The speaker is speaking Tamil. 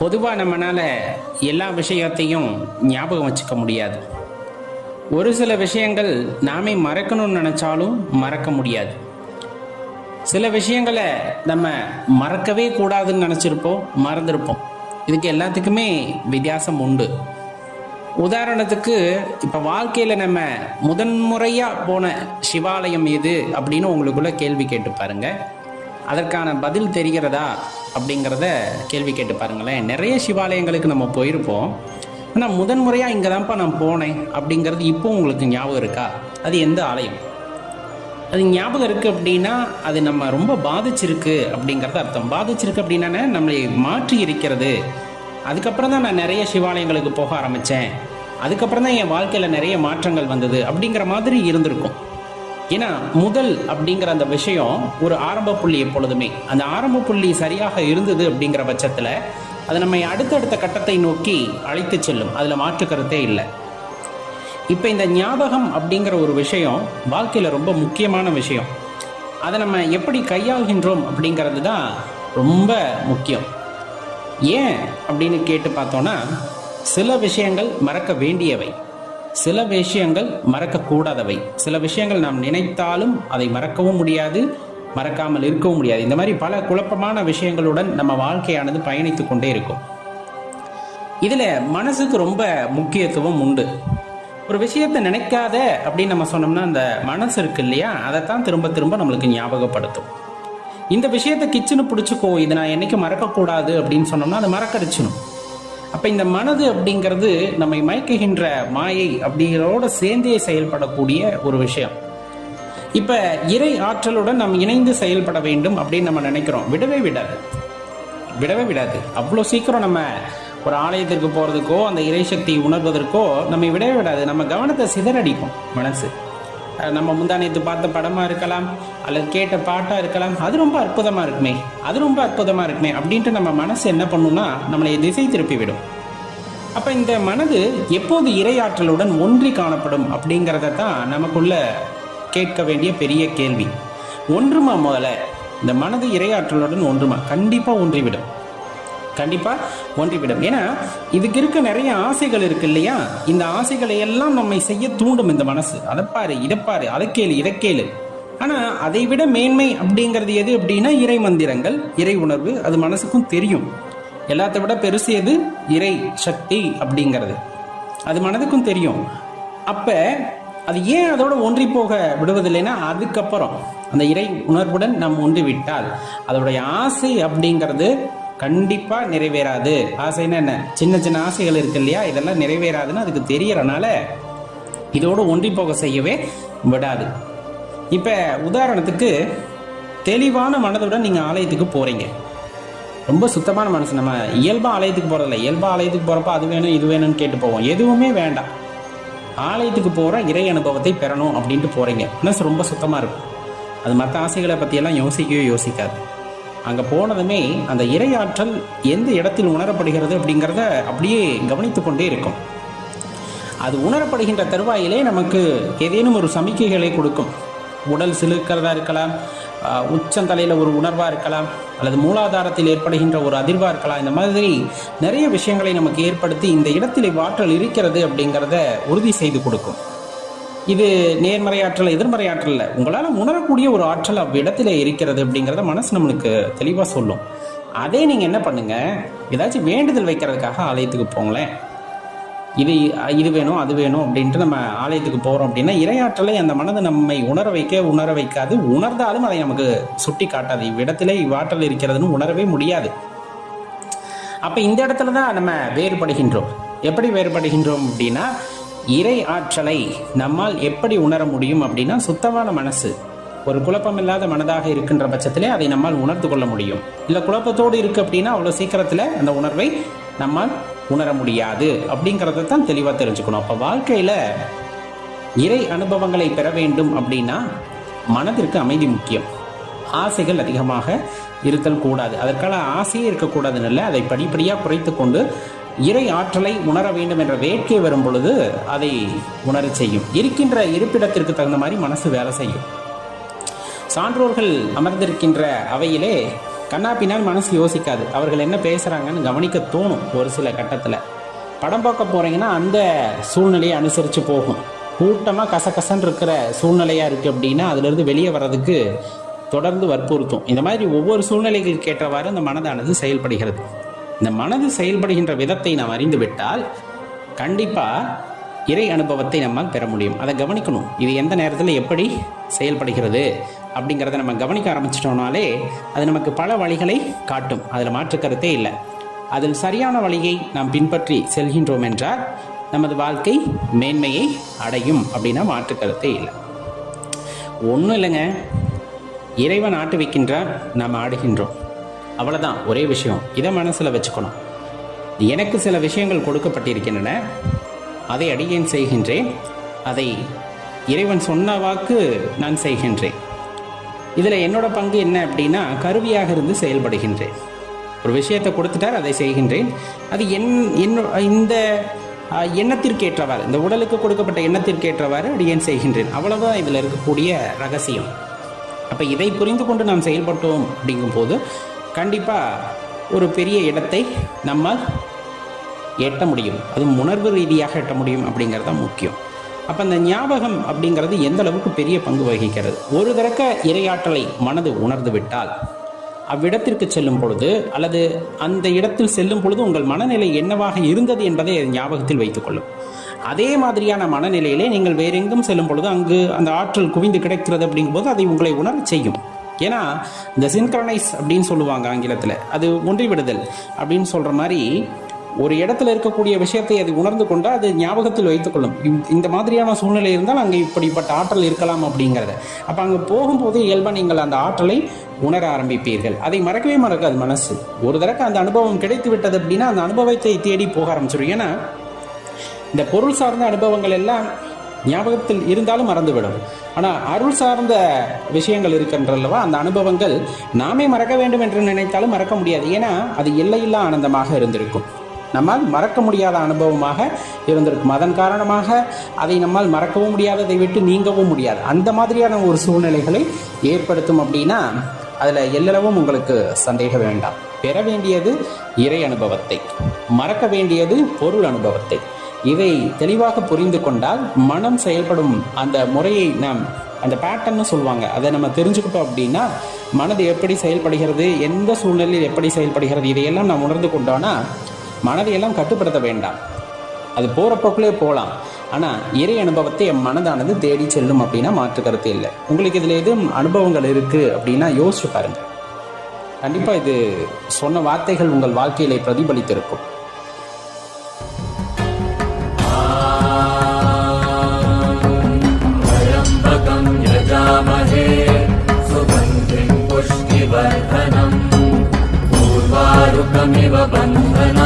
பொதுவாக நம்மளால் எல்லா விஷயத்தையும் ஞாபகம் வச்சுக்க முடியாது. ஒரு சில விஷயங்கள் நாமே மறக்கணும்னு நினச்சாலும் மறக்க முடியாது. சில விஷயங்களை நம்ம மறக்கவே கூடாதுன்னு நினச்சிருப்போம் மறந்துருப்போம். இதுக்கு எல்லாத்துக்குமே வித்தியாசம் உண்டு. உதாரணத்துக்கு இப்போ வாழ்க்கையில் நம்ம முதன்முறையாக போன சிவாலயம் எது அப்படின்னு உங்களுக்குள்ள கேள்வி கேட்டு பாருங்கள் அதற்கான பதில் தெரிகிறதா அப்படிங்கிறத கேள்வி கேட்டு பாருங்களேன். நிறைய சிவாலயங்களுக்கு நம்ம போயிருப்போம். ஆனால் முதன்முறையாக இங்கே தான்ப்பா நான் போனேன் அப்படிங்கிறது இப்போ உங்களுக்கு ஞாபகம் இருக்கா? அது எந்த ஆலயம்? அது ஞாபகம் இருக்குது அப்படின்னா அது நம்ம ரொம்ப பாதிச்சிருக்கு அப்படிங்கிறது அர்த்தம். பாதிச்சிருக்கு அப்படின்னா நம்மளை மாற்றி இருக்கிறது. அதுக்கப்புறம் தான் நான் நிறைய சிவாலயங்களுக்கு போக ஆரம்பித்தேன் அதுக்கப்புறம் தான் என் வாழ்க்கையில் நிறைய மாற்றங்கள் வந்தது அப்படிங்கிற மாதிரி இருந்திருக்கும். ஏன்னா முதல் அப்படிங்கிற அந்த விஷயம் ஒரு ஆரம்ப புள்ளி எப்பொழுதுமே. அந்த ஆரம்ப புள்ளி சரியாக இருந்தது அப்படிங்கிற பட்சத்தில் அது நம்மை அடுத்தடுத்த கட்டத்தை நோக்கி அழைத்து செல்லும். அதில் மாற்று கருத்தே இல்லை. இப்போ இந்த ஞாபகம் அப்படிங்கிற ஒரு விஷயம் வாழ்க்கையில் ரொம்ப முக்கியமான விஷயம். அதை நம்ம எப்படி கையாள்கின்றோம் அப்படிங்கிறது தான் ரொம்ப முக்கியம். ஏன் அப்படின்னு கேட்டு பார்த்தோன்னா சில விஷயங்கள் மறக்க வேண்டியவை. சில விஷயங்கள் மறக்கக்கூடாதவை. சில விஷயங்கள் நாம் நினைத்தாலும் அதை மறக்கவும் முடியாது மறக்காமல் இருக்கவும் முடியாது. இந்த மாதிரி பல குழப்பமான விஷயங்களுடன் நம்ம வாழ்க்கையானது பயணித்து கொண்டே இருக்கும். இதில் மனசுக்கு ரொம்ப முக்கியத்துவம் உண்டு. ஒரு விஷயத்தை நினைக்காத அப்படின்னு நம்ம சொன்னோம்னா அந்த மனசு இருக்கு இல்லையா? அதைத்தான் திரும்ப திரும்ப நம்மளுக்கு ஞாபகப்படுத்தும். இந்த விஷயத்தை கிச்சனு பிடிச்சிக்கோ இதை நான் என்றைக்கு மறக்கக்கூடாது அப்படின்னு சொன்னோம்னா அதை மறக்கடிச்சிடும் அப்போ இந்த மனது அப்படிங்கிறது நம்மை மயக்குகின்ற மாயை அப்படிங்கிறதோட சேர்ந்தே செயல்படக்கூடிய ஒரு விஷயம். இப்போ இறை ஆற்றலுடன் நாம் இணைந்து செயல்பட வேண்டும் அப்படின்னு நம்ம நினைக்கிறோம். விடவே விடாது. விடவே விடாது. அவ்வளோ சீக்கிரம் நம்ம ஒரு ஆலயத்திற்கு போகிறதுக்கோ அந்த இறைசக்தி உணர்வதற்கோ நம்மை விடவே விடாது. நம்ம கவனத்தை சிதறடிக்கும் மனசு. நம்ம முந்தானியத்து பார்த்த படமாக இருக்கலாம் அல்லது கேட்ட பாட்டாக இருக்கலாம் அது ரொம்ப அற்புதமாக இருக்குமே அது ரொம்ப அற்புதமாக இருக்குமே அப்படின்ட்டு நம்ம மனசு என்ன பண்ணும்னா நம்மளை திசை திருப்பி விடும். அப்போ இந்த மனது எப்போது இரையாற்றலுடன் ஒன்றி காணப்படும் அப்படிங்கிறத தான் நமக்குள்ள கேட்க வேண்டிய பெரிய கேள்வி. ஒன்றுமா முதல்ல இந்த மனது இரையாற்றலுடன் ஒன்றுமா? கண்டிப்பாக ஒன்றிவிடும். கண்டிப்பாக ஒன்றிவிடும். ஏன்னா இதுக்கு இருக்க நிறைய ஆசைகள் இருக்கு இல்லையா? இந்த ஆசைகளை எல்லாம் நம்மை செய்ய தூண்டும் இந்த மனசு. அதை பாரு இதை பாரு அதை கேளு இதை கேளு. ஆனால் அதை விட மேன்மை அப்படிங்கிறது எது அப்படின்னா இறை மந்திரங்கள் இறை உணர்வு. அது மனசுக்கும் தெரியும். எல்லாத்த விட பெருசு எது? இறை சக்தி அப்படிங்கிறது. அது மனதுக்கும் தெரியும். அப்போ அது ஏன் அதோட ஒன்றி போக விடுவதில்லைன்னா அதுக்கப்புறம் அந்த இறை உணர்வுடன் நாம் ஒன்று விட்டால் அதோடைய ஆசை அப்படிங்கிறது கண்டிப்பாக நிறைவேறாது. ஆசைன்னா என்ன சின்ன சின்ன ஆசைகள் இருக்கு இல்லையா? இதெல்லாம் நிறைவேறாதுன்னு அதுக்கு தெரியறனால இதோடு ஒன்றி போக செய்யவே விடாது. இப்போ உதாரணத்துக்கு தெளிவான மனதுடன் நீங்கள் ஆலயத்துக்கு போகிறீங்க ரொம்ப சுத்தமான மனசு. நம்ம இயல்பாக ஆலயத்துக்கு போகிறதில்ல இயல்பாக ஆலயத்துக்கு போகிறப்ப அது வேணும் இது வேணும்னு கேட்டு போவோம். எதுவுமே வேண்டாம். ஆலயத்துக்கு போகிற இறை அனுபவத்தை பெறணும் அப்படின்ட்டு போகிறீங்க மனசு ரொம்ப சுத்தமாக இருக்கும். அது மற்ற ஆசைகளை பற்றியெல்லாம் யோசிக்கவே யோசிக்காது. அங்கே போனதுமே அந்த இரையாற்றல் ஆற்றல் எந்த இடத்தில் உணரப்படுகிறது அப்படிங்கிறத அப்படியே கவனித்து கொண்டே இருக்கும். அது உணரப்படுகின்ற தருவாயிலே நமக்கு ஏதேனும் ஒரு சமிக்கைகளை கொடுக்கும். உடல் சிலுக்கிறதா இருக்கலாம் உச்சந்தலையில் ஒரு உணர்வாக இருக்கலாம் அல்லது மூலாதாரத்தில் ஏற்படுகின்ற ஒரு அதிர்வாக இருக்கலாம். இந்த மாதிரி நிறைய விஷயங்களை நமக்கு ஏற்படுத்தி இந்த இடத்தில் இவ்வாற்றல் இருக்கிறது அப்படிங்கிறத உறுதி செய்து கொடுக்கும். இது நேர்மறை ஆற்றல் எதிர்மறை ஆற்றல் இல்லை. உங்களால் உணரக்கூடிய ஒரு ஆற்றல் அவ்விடத்தில் இருக்கிறது அப்படிங்கிறத மனசு நம்மளுக்கு தெளிவாக சொல்லும். அதே நீங்கள் என்ன பண்ணுங்கள் ஏதாச்சும் வேண்டுதல் வைக்கிறதுக்காக ஆலயத்துக்கு போங்களேன். இது இது வேணும் அது வேணும் அப்படின்ட்டு நம்ம ஆலயத்துக்கு போகிறோம் அப்படின்னா இரையாற்றலை அந்த மனது நம்மை உணர வைக்க உணர வைக்காது. உணர்ந்தாலும் அதை நமக்கு சுட்டி காட்டாது. இவ்விடத்திலே இவ்வாற்றல் இருக்கிறதுன்னு உணரவே முடியாது. அப்போ இந்த இடத்துல தான் நம்ம வேறுபடுகின்றோம். எப்படி வேறுபடுகின்றோம் அப்படின்னா இறை ஆற்றலை நம்மால் எப்படி உணர முடியும் அப்படின்னா சுத்தமான மனசு. ஒரு குழப்பமில்லாத மனதாக இருக்கின்ற பட்சத்திலே அதை நம்மால் உணர்ந்து கொள்ள முடியும். இல்லை குழப்பத்தோடு இருக்கு அப்படின்னா அவ்வளோ சீக்கிரத்தில் அந்த உணர்வை நம்மால் உணர முடியாது அப்படிங்கிறத தான் தெளிவாக தெரிஞ்சுக்கணும். அப்போ வாழ்க்கையில் இறை அனுபவங்களை பெற வேண்டும் அப்படின்னா மனதிற்கு அமைதி முக்கியம். ஆசைகள் அதிகமாக இருத்தல் கூடாது. அதற்கான ஆசையே இருக்கக்கூடாதுன்னு இல்லை அதை படிப்படியாக குறைத்து கொண்டு இறை ஆற்றலை உணர வேண்டும் என்ற வேட்கை வரும் பொழுது அதை உணரச் செய்யும். இருக்கின்ற இருப்பிடத்திற்கு தகுந்த மாதிரி மனசு வேலை செய்யும். சான்றோர்கள் அமர்ந்திருக்கின்ற அவையிலே கண்ணா பின்னால் மனசு யோசிக்காது. அவர்கள் என்ன பேசுகிறாங்கன்னு கவனிக்க தோணும் ஒரு சில கட்டத்தில். படம் பார்க்க போகிறீங்கன்னா அந்த சூழ்நிலையை அனுசரித்து போகும். கூட்டமாக கசகசன்னு இருக்கிற சூழ்நிலையாக இருக்குது அப்படின்னா அதிலிருந்து வெளியே வர்றதுக்கு தொடர்ந்து வற்புறுத்தும். இந்த மாதிரி ஒவ்வொரு சூழ்நிலைகளுக்கு ஏற்றவாறு அந்த மனதானது செயல்படுகிறது. இந்த மனது செயல்படுகின்ற விதத்தை நாம் அறிந்துவிட்டால் கண்டிப்பாக இறை அனுபவத்தை நம்மால் பெற முடியும். அதை கவனிக்கணும். இது எந்த நேரத்தில் எப்படி செயல்படுகிறது அப்படிங்கிறத நம்ம கவனிக்க ஆரம்பிச்சிட்டோம்னாலே அது நமக்கு பல வழிகளை காட்டும். அதில் மாற்று கருத்தே இல்லை. அதில் சரியான வழியை நாம் பின்பற்றி செல்கின்றோம் என்றால் நமது வாழ்க்கை மேன்மையை அடையும் அப்படின்னா மாற்று கருத்தே இல்லை. ஒன்றும் இல்லைங்க. இறைவன் ஆட்டு வைக்கின்றார் நாம் ஆடுகின்றோம். அவ்வளோதான் ஒரே விஷயம். இதை மனசில் வச்சுக்கணும். எனக்கு சில விஷயங்கள் கொடுக்கப்பட்டிருக்கின்றன. அதை அடியேன் செய்கின்றேன். அதை இறைவன் சொன்ன வாக்கு நான் செய்கின்றேன். இதில் என்னோட பங்கு என்ன அப்படின்னா கருவியாக இருந்து செயல்படுகின்றேன். ஒரு விஷயத்தை கொடுத்துட்டார் அதை செய்கின்றேன். அது என் என்னோ இந்த எண்ணத்திற்கேற்றவாறு எண்ணத்திற்கு ஏற்றவாறு இந்த உடலுக்கு கொடுக்கப்பட்ட எண்ணத்திற்கு ஏற்றவாறு அடியேன் செய்கின்றேன். அவ்வளவுதான் இதில் இருக்கக்கூடிய ரகசியம். அப்போ இதை புரிந்து கொண்டு நாம் செயல்பட்டோம் அப்படிங்கும்போது கண்டிப்பாக ஒரு பெரிய இடத்தை நம்மால் எட்ட முடியும். அது உணர்வு ரீதியாக எட்ட முடியும் அப்படிங்கிறது தான் முக்கியம். அப்போ அந்த ஞாபகம் அப்படிங்கிறது எந்த அளவுக்கு பெரிய பங்கு வகிக்கிறது? ஒரு தரக்க இரையாற்றலை மனது உணர்ந்து விட்டால் அவ்விடத்திற்கு செல்லும் பொழுது அல்லது அந்த இடத்தில் செல்லும் பொழுது உங்கள் மனநிலை என்னவாக இருந்தது என்பதை ஞாபகத்தில் வைத்துக்கொள்ளும். அதே மாதிரியான மனநிலையிலே நீங்கள் வேறெங்கும் செல்லும் பொழுது அங்கு அந்த ஆற்றல் குவிந்து கிடைக்கிறது அப்படிங்கும்போது அதை உங்களை உணரச் செய்யும். ஏன்னா இந்த சின்க்ரனைஸ் அப்படின்னு சொல்லுவாங்க ஆங்கிலத்தில். அது ஒன்றிவிடுதல் அப்படின்னு சொல்கிற மாதிரி ஒரு இடத்துல இருக்கக்கூடிய விஷயத்தை அது உணர்ந்து கொண்டால் அது ஞாபகத்தில் வைத்துக்கொள்ளும் இந்த மாதிரியான சூழ்நிலை இருந்தால் அங்கே இப்படிப்பட்ட ஆற்றல் இருக்கலாம் அப்படிங்கிறத. அப்போ அங்கே போகும்போது இயல்பாக நீங்கள் அந்த ஆற்றலை உணர ஆரம்பிப்பீர்கள். அதை மறக்கவே மறக்காது மனசு. ஒரு தடவை அந்த அனுபவம் கிடைத்து விட்டது அப்படின்னா அந்த அனுபவத்தை தேடி போக ஆரம்பிச்சிடும் ஏன்னா இந்த பொருள் சார்ந்த அனுபவங்கள் எல்லாம் ஞாபகத்தில் இருந்தாலும் மறந்துவிடும். ஆனால் அருள் சார்ந்த விஷயங்கள் இருக்கின்றல்லவா? அந்த அனுபவங்கள் நாமே மறக்க வேண்டும் என்று நினைத்தாலும் மறக்க முடியாது. ஏன்னா அது எல்லையில்லா ஆனந்தமாக இருந்திருக்கும். நம்மால் மறக்க முடியாத அனுபவமாக இருந்திருக்கும். அதன் காரணமாக அதை நம்மால் மறக்கவும் முடியாது அதை விட்டு நீங்கவும் முடியாது. அந்த மாதிரியான ஒரு சூழ்நிலைகளை ஏற்படுத்தும் அப்படின்னா அதில் எல்லளவும் உங்களுக்கு சந்தேகம் வேண்டாம். பெற வேண்டியது இறை அனுபவத்தை. மறக்க வேண்டியது பொருள் அனுபவத்தை. இதை தெளிவாக புரிந்து கொண்டால் மனம் செயல்படும் அந்த முறையை நாம் அந்த பேட்டர்ன்னு சொல்லுவாங்க. அதை நம்ம தெரிஞ்சுக்கிட்டோம் அப்படின்னா மனது எப்படி செயல்படுகிறது எந்த சூழ்நிலையில் எப்படி செயல்படுகிறது இதையெல்லாம் நாம் உணர்ந்து கொண்டோன்னா மனதையெல்லாம் கட்டுப்படுத்த வேண்டாம். அது போகிற போக்கிலே போகலாம். ஆனால் இறை அனுபவத்தை என் மனதானது தேடி செல்லும் அப்படின்னா மாற்று கருத்து இல்லை. உங்களுக்கு இதில் எதுவும் அனுபவங்கள் இருக்குது அப்படின்னா யோசிச்சு பாருங்கள் கண்டிப்பாக இது சொன்ன வார்த்தைகள் உங்கள் வாழ்க்கையிலே பிரதிபலித்திருக்கும். विद्महे सुगन्धिम् पुष्टिवर्धनम् पूर्वारुकमिव बन्धनम्